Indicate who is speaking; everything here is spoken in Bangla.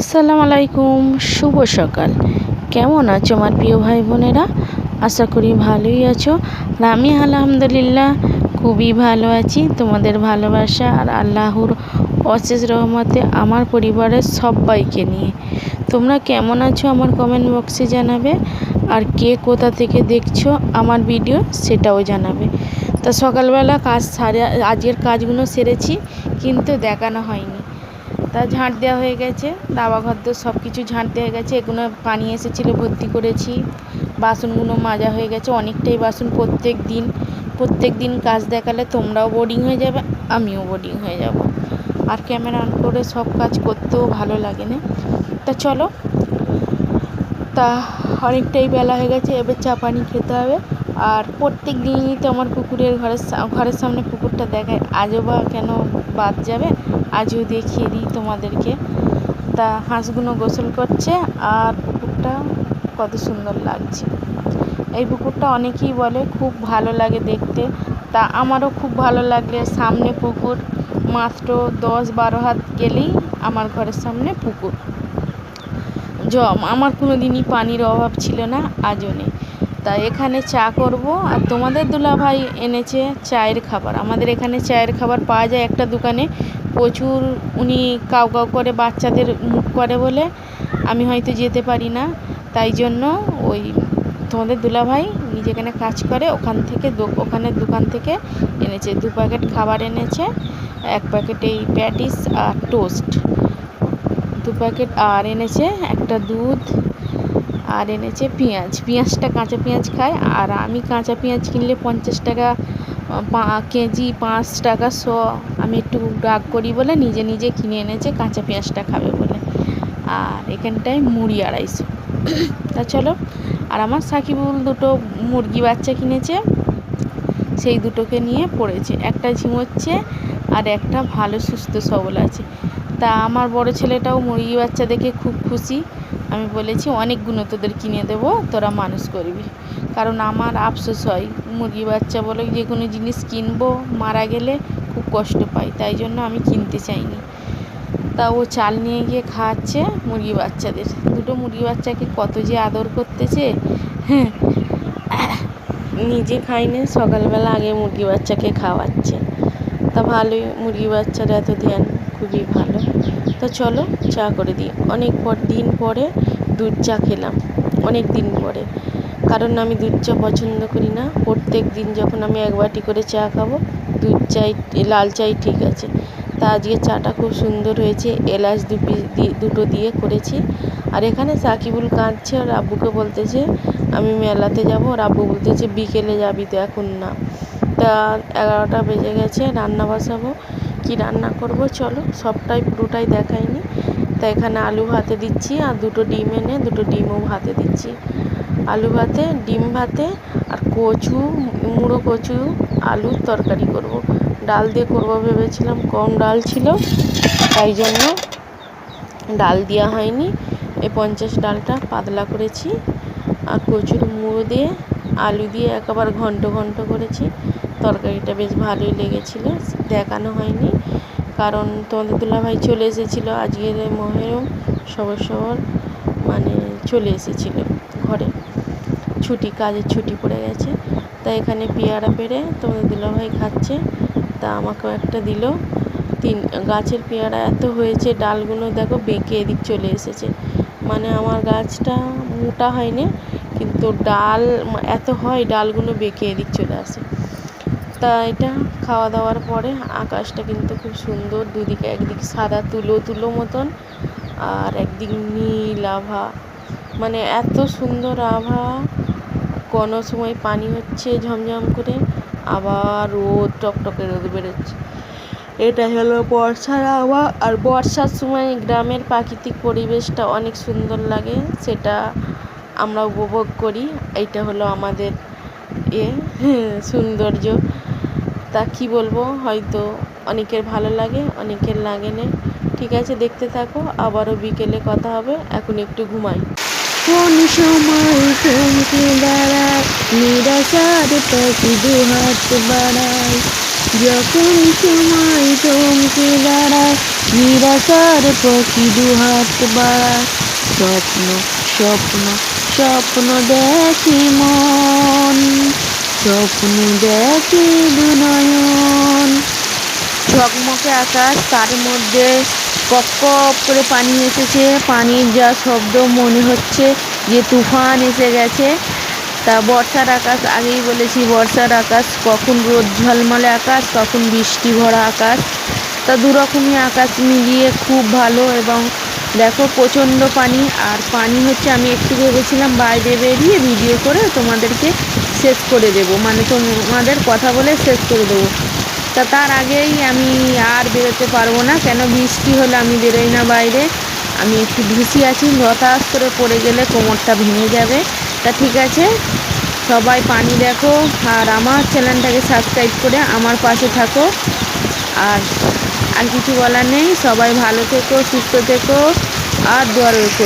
Speaker 1: আসসালামু আলাইকুম, শুভ সকাল। কেমন আছো আমার প্রিয় ভাই বোনেরা? আশা করি ভালোই আছো। আর আমি আলহামদুলিল্লাহ খুবই ভালো আছি। তোমাদের ভালোবাসা আর আল্লাহর অশেষ রহমতে আমার পরিবারের সবাইকে নিয়ে। তোমরা কেমন আছো আমার কমেন্ট বক্সে জানাবে। আর কে কোথা থেকে দেখছ আমার ভিডিও সেটাও জানাবে। তা সকালবেলা কাজ সারে আজকের কাজগুলো সেরেছি, কিন্তু দেখানো হয়নি। তা ঝাঁট দেওয়া হয়ে গেছে। দাবা ঘর তো সব কিছু ঝাঁট দেওয়া গেছে। এগুলো পানি এসেছিল, ভর্তি করেছি। বাসনগুলো মাজা হয়ে গেছে। অনেকটাই বাসন প্রত্যেক দিন প্রত্যেক দিন কাজ দেখালে তোমরাও বোরিং হয়ে যাবে, আমিও বোরিং হয়ে যাব। আর ক্যামেরা অন করে সব কাজ করতেও ভালো লাগে না। তা চলো। তা অনেকটাই বেলা হয়ে গেছে, এবার চা পানি খেতে হবে। আর প্রত্যেক দিনই তো আমার পুকুরের ঘরের ঘরের সামনে পুকুরটা দেখায়। আজও বা কেন বাদ যাবে? আজও দেখিয়ে দিই তোমাদেরকে। তা হাঁসগুলো গোসল করছে আর পুকুরটা কত সুন্দর লাগছে। এই পুকুরটা অনেকেই বলে খুব ভালো লাগে দেখতে। তা আমারও খুব ভালো লাগলে সামনে পুকুর, মাত্র দশ বারো হাত গেলেই আমার ঘরের সামনে পুকুর। জম, আমার কোনো দিনই পানির অভাব ছিল না, আজও নেই। তা এখানে চা করব। আর তোমাদের দুলাভাই এনেছে চায়ের খাবার। আমাদের এখানে চায়ের খাবার পাওয়া যায় একটা দোকানে। প্রচুর উনি কাউ কাউ করে বাচ্চাদের মুখ করে বলে। আমি হয়তো যেতে পারি না। তাই জন্য ওই তোমাদের দুলা দুলাভাই যেখানে কাজ করে, ওখান থেকে ওখানের দোকান থেকে এনেছে। দু প্যাকেট খাবার এনেছে, এক প্যাকেট এই প্যাটিস আর টোস্ট। দু প্যাকেট আর এনেছে একটা দুধ আর এনেছে পেঁয়াজ। পেঁয়াজটা কাঁচা পেঁয়াজ খায় আর আমি কাঁচা পেঁয়াজ কিনলে পঞ্চাশ টাকা কেজি পাঁচ টাকা, শ, আমি একটু রাগ করি বলে নিজে নিজে কিনে এনেছে, কাঁচা পেঁয়াজটা খাবে বলে। আর এখানটায় মুড়ি আড়াইশো। তা চলো, আর আমার সাকিবুল দুটো মুরগি বাচ্চা কিনেছে, সেই দুটোকে নিয়ে পড়েছে। একটা ঝিমোচ্ছে আর একটা ভালো, সুস্থ, সবল আছে। তা আমার বড় ছেলেটাও মুরগি বাচ্চা দেখে খুব খুশি। আমি বলেছি, অনেকগুলো তোদের কিনে দেবো, তোরা মানুষ করবি। কারণ আমার আফসোস হয়, মুরগি বাচ্চা বলে, যে কোনো জিনিস কিনবো, মারা গেলে খুব কষ্ট পাই, তাই জন্য আমি কিনতে চাইনি। তা ও চাল নিয়ে গিয়ে খাওয়াচ্ছে মুরগি বাচ্চাদের। দুটো মুরগি বাচ্চাকে কত যে আদর করতেছে হ্যাঁ নিজে খাইনি সকালবেলা আগে মুরগি বাচ্চাকে খাওয়াচ্ছে। তা ভালোই, মুরগি বাচ্চার এত ধ্যান খুবই ভালো। তো চলো চা করে দিই। অনেক পর দিন পরে দুধ চা খেলাম, অনেক দিন পরে। কারণ আমি দুধ চা পছন্দ করি না। প্রত্যেক দিন যখন আমি এক বাটি করে চা খাব, দুধ চাই, লাল চাই ঠিক আছে। তা আজকে চাটা খুব সুন্দর হয়েছে, এলাচ দু পিস দিয়ে দুটো দিয়ে করেছি। আর এখানে সাকিবুল কাঁদছে আর আব্বুকে বলতেছে, আমি মেলাতে যাব। আর আব্বু বলতেছে, বিকেলে যাবি তো এখন না। তা এগারোটা বেজে গেছে, রান্না বসাবো। কী রান্না করব, চলো। সবটাই পুরোটাই দেখাইনি। তা এখানে আলু ভাতে দিচ্ছি আর দুটো ডিম এনে দুটো ডিমও ভাতে দিচ্ছি। আলু ভাতে, ডিম ভাতে আর কচু, মুড়ো কচু, আলুর তরকারি করব। ডাল দিয়ে করব ভেবেছিলাম, কম ডাল ছিল, তাই জন্য ডাল দেওয়া হয়নি। এই পঞ্চাশ ডালটা পাতলা করেছি। আর কচুর মুড়ো দিয়ে আলু দিয়ে একেবারে ঘন্ট ঘন্ট করেছি। তরকারিটা বেশ ভালোই লেগেছিলো, দেখানো হয়নি। কারণ তোমাদের দুলাভাই চলে এসেছিল, আজকের মহেরম সবর সবর মানে চলে এসেছিল ঘরে। ছুটি, কাজের ছুটি পড়ে গেছে তা এখানে পেয়ারা পেরে তোমাদের দুলাভাই খাচ্ছে, তা আমাকেও একটা দিল। তিন, গাছের পেয়ারা এত হয়েছে, ডালগুলো দেখো বেঁকে এদিক চলে এসেছে। মানে আমার গাছটা মোটা হয়নি, কিন্তু ডাল, এত হয় ডালগুলো বেঁকে এদিক চলে আসে। তা এটা খাওয়া দাওয়ার পরে আকাশটা কিন্তু খুব সুন্দর দুদিকে একদিকে সাদা তুলো তুলো মতন আর একদিক নীল আভা। মানে এত সুন্দর আভা, কোনো সময় পানি হচ্ছে ঝমঝম করে, আবার রোদ, টকটকে রোদ বেরোচ্ছে। এটা হলো বর্ষার আবহাওয়া আর বর্ষার সময় গ্রামের প্রাকৃতিক পরিবেশটা অনেক সুন্দর লাগে, সেটা আমরা উপভোগ করি। এটা হলো আমাদের এ, সৌন্দর্য। তা কী বলব? হয়তো অনেকের ভালো লাগে, অনেকের লাগে না। ঠিক আছে, দেখতে থাকো, আবারও বিকেলে কথা হবে, এখন একটু ঘুমাই।
Speaker 2: কোন সময় থমকে নিরাশার পাখি দু হাত বাড়ায়। যখন সময় থমকে দাঁড়ায়, নিরাশার পাখি দুহাত বাড়ায়। স্বপ্ন স্বপ্ন স্বপ্ন দেখি মন স্বপ্ন দেখি দুনয়ন ঝকমকে আকাশ, তার মধ্যে কপ কপ করে পানি এসেছে। পানির যা শব্দ মনে হচ্ছে যে তুফান এসে গেছে। তা বর্ষার আকাশ, আগেই বলেছি বর্ষার আকাশ, কখন রোদ ঝলমলে আকাশ, কখন বৃষ্টি ভরা আকাশ। তা দুরকমই আকাশ মিলিয়ে খুব ভালো এবং দেখো প্রচণ্ড পানি। আর পানি হচ্ছে, আমি একটু ভেবেছিলাম বাইরে বেরিয়ে ভিডিও করে তোমাদেরকে শেষ করে দেবো। মানে তোমাদের কথা বলে শেষ করে দেবো। তা তার আগেই আমি আর বেরোতে পারব না। কেন বৃষ্টি হলে আমি বেরোই না বাইরে। আমি একটু ভিসি আছি। হতাশ করে পড়ে গেলে কোমরটা ভেঙে যাবে। তা ঠিক আছে। সবাই পানি দেখো আর আমার চ্যানেলটাকে সাবস্ক্রাইব করে আমার পাশে থাকো। আর আর কিছু বলার নেই। সবাই ভালো থেকো, সুস্থ থেকো। আর দোয়া রইল।